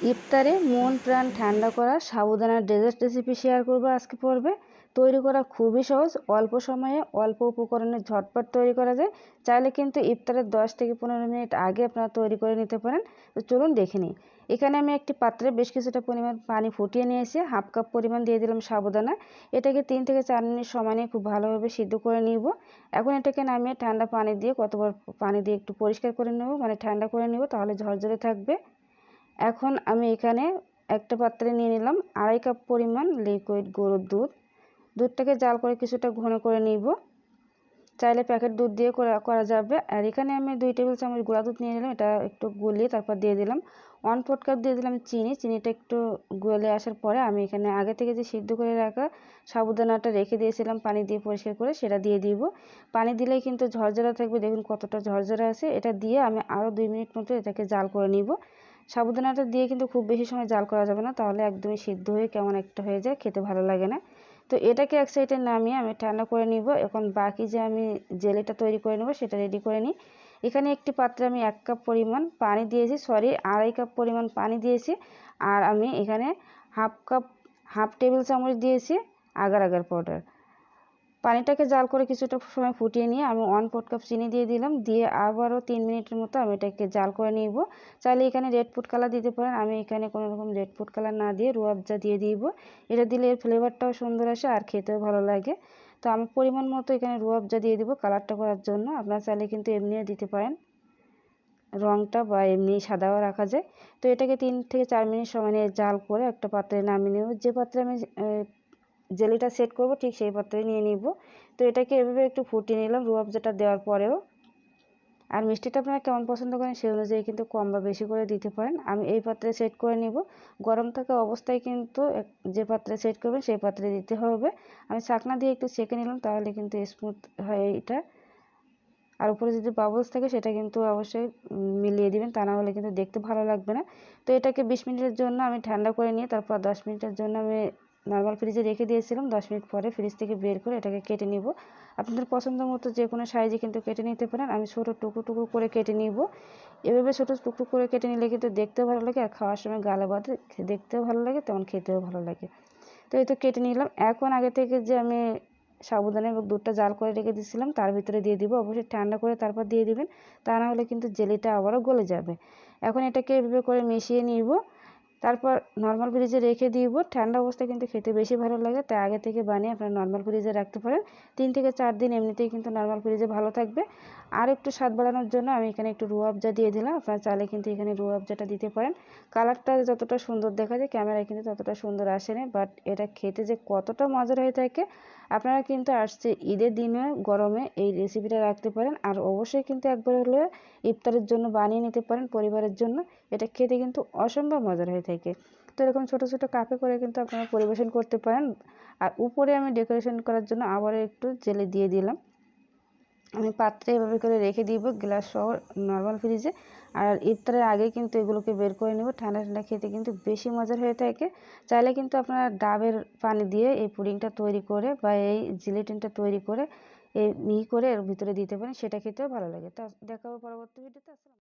ইফতারে মন, প্রাণ ঠান্ডা করা, সাবুদানার ডেজার্ট রেসিপি শেয়ার করব আজকে পর্বে। তৈরি করা খুবই সহজ, অল্প সময়ে অল্প উপকরণে ঝটপট তৈরি করা যায়। চাইলে কিন্তু ইফতারের দশ থেকে পনেরো মিনিট আগে আপনারা তৈরি করে নিতে পারেন। তো চলুন দেখে নিই। এখানে আমি একটি পাত্রে বেশ কিছুটা পরিমাণ পানি ফুটিয়ে নিয়েছি। হাফ কাপ পরিমাণ দিয়ে দিলাম সাবুদানা। এটাকে তিন থেকে চার মিনিট সময় নিয়ে খুব ভালোভাবে সিদ্ধ করে নিব। এখন এটাকে নামিয়ে ঠান্ডা পানি দিয়ে কতবার পানি দিয়ে একটু পরিষ্কার করে নেব মানে ঠান্ডা করে নেব, তাহলে ঝরঝরে থাকবে। এখন আমি এখানে একটা পাত্রে নিয়ে নিলাম আড়াই কাপ পরিমাণ লিকুইড গরুর দুধ। দুধটাকে জাল করে কিছুটা ঘন করে নিব। চাইলে প্যাকেট দুধ দিয়ে করা করা যাবে। আর এখানে আমি দুই টেবিল চামচ গুঁড়া দুধ নিয়ে নিলাম, এটা একটু গুলিয়ে তারপর দিয়ে দিলাম। ওয়ান ফোর্থ কাপ দিয়ে দিলাম চিনি। চিনিটা একটু গলে আসার পরে আমি এখানে আগে থেকে যে সিদ্ধ করে রাখা সাবুদানাটা রেখে দিয়েছিলাম পানি দিয়ে পরিষ্কার করে, সেটা দিয়ে দিব। পানি দিলেই কিন্তু ঝরঝরা থাকবে। দেখুন কতটা ঝরঝরা আছে। এটা দিয়ে আমি আরও দুই মিনিট মতো এটাকে জাল করে নিব। সাবুদানাটা দিয়ে কিন্তু খুব বেশি সময় জাল করা যাবে না, তাহলে একদমই সিদ্ধ হয়ে কেমন একটা হয়ে যায়, খেতে ভালো লাগে না। তো এটাকে এক সাইডে নামিয়ে আমি ঠান্ডা করে নিব, এখন বাকি যে আমি জেলিটা তৈরি করে নেব সেটা রেডি করে নিই। এখানে একটি পাত্রে আমি এক কাপ পরিমাণ পানি দিয়েছি সরি আড়াই কাপ পরিমাণ পানি দিয়েছি, আর আমি এখানে হাফ কাপ, হাফ টেবিল চামচ দিয়েছি আগার আগার পাউডার পানিটাকে জাল করে কিছুটা সময় ফুটিয়ে নিয়ে আমি ওয়ান ফোর্থ কাপ চিনি দিয়ে দিলাম। দিয়ে আবারও তিন মিনিটের মতো আমি এটাকে জাল করে নিব। চাইলে এখানে রেড ফুড কালার দিতে পারেন। আমি এখানে কোনো রকম রেড ফুড কালার না দিয়ে রুয়াবজা দিয়ে দিব। এটা দিলে এর ফ্লেভারটাও সুন্দর আসে আর খেতেও ভালো লাগে। তো আমি পরিমাণ মতো এখানে রুয়াবজা দিয়ে দিব কালারটা করার জন্য। আপনারা চাইলে কিন্তু এমনিও দিতে পারেন। রঙটা বা এমনি সাদাও রাখা যায়। তো এটাকে তিন থেকে চার মিনিট সময় নিয়ে জাল করে একটা পাত্রে নামিয়ে নেব। যে পাত্রে আমি জেলিটা সেট করব, ঠিক সেই পাত্রে নিয়ে নিব। তো এটাকে এভাবে একটু ফুটিয়ে নিলাম রুয়াবজাটা দেওয়ার পরেও। আর মিষ্টিটা আপনারা কেমন পছন্দ করেন সেই অনুযায়ী কিন্তু কম বা বেশি করে দিতে পারেন। আমি এই পাত্রে সেট করে নিব। গরম থাকা অবস্থায় কিন্তু যে পাত্রে সেট করবেন সেই পাত্রে দিতে হবে। আমি চাকনা দিয়ে একটু সেঁকে নিলাম, তাহলে কিন্তু স্মুথ হয় এটা আর উপরে যদি বাবলস থাকে, সেটা কিন্তু অবশ্যই মিলিয়ে দিবেন, তা না হলে কিন্তু দেখতে ভালো লাগবে না। তো এটাকে বিশ মিনিটের জন্য আমি ঠান্ডা করে নিয়ে, তারপর দশ মিনিটের জন্য আমি নর্মাল ফ্রিজে রেখে দিয়েছিলাম, দশ মিনিট পরে ফ্রিজ থেকে বের করে এটাকে কেটে নিব। আপনাদের পছন্দ মতো যে কোনো সাইজে কিন্তু কেটে নিতে পারেন, আমি ছোটো টুকরো টুকরো করে কেটে নিব। এভাবে ছোটো টুকরো করে কেটে নিলে কিন্তু দেখতেও ভালো লাগে আর খাওয়ার সময় গালে বাদে দেখতেও ভালো লাগে, তেমন খেতেও ভালো লাগে। তো এই তো কেটে নিলাম। এখন আগে থেকে যে আমি সাবুদানা এবং দুধটা জাল করে রেখে দিয়েছিলাম, তার ভিতরে দিয়ে দিব। অবশ্যই ঠান্ডা করে তারপর দিয়ে দিবেন, তা না হলে কিন্তু জেলিটা আবারও গলে যাবে। এখন এটাকে এভাবে করে মিশিয়ে নিব। তারপর নর্মাল ফ্রিজে রেখে দিব। ঠান্ডা অবস্থায় কিন্তু খেতে বেশি ভালো লাগে, তাই আগে থেকে বানিয়ে আপনারা নর্মাল ফ্রিজে রাখতে পারেন। তিন থেকে চার দিন এমনিতেই কিন্তু নর্মাল ফ্রিজে ভালো থাকবে। আর একটু স্বাদ বাড়ানোর জন্য আমি এখানে একটু রুহ রুয়াবজা দিয়ে দিলাম। আপনারা চাইলে কিন্তু এখানে রুহ রুয়াবজাটা দিতে পারেন। কালারটা যতটা সুন্দর দেখা যায় ক্যামেরায় কিন্তু ততটা সুন্দর আসেনি বাট এটা খেতে যে কতটা মজার হয়ে থাকে, আপনারা কিন্তু আসছে ঈদের দিনে, গরমে এই রেসিপিটা রাখতে পারেন। আর অবশ্যই কিন্তু একবার হলে ইফতারের জন্য বানিয়ে নিতে পারেন পরিবারের জন্য। এটা খেতে কিন্তু অসম্ভব মজার হয়ে থাকে। তো এরকম ছোটো ছোটো কাপে করে কিন্তু আপনারা পরিবেশন করতে পারেন। আর উপরে আমি ডেকোরেশন করার জন্য আবারও একটু জেলে দিয়ে দিলাম। আমি পাত্রে এভাবে করে রেখে দিব গ্লাস সহ নর্মাল ফ্রিজে। আর ইফতারের আগে কিন্তু এগুলোকে বের করে নেব। ঠান্ডা ঠান্ডা খেতে কিন্তু বেশি মজার হয়ে থাকে। চাইলে কিন্তু আপনারা ডাবের পানি দিয়ে এই পুডিংটা তৈরি করে বা এই জিলেটিনটা তৈরি করে, এই মিহি করে এর ভিতরে দিতে পারেন। সেটা খেতেও ভালো লাগে। তো দেখাবো পরবর্তী ভিডিওতে।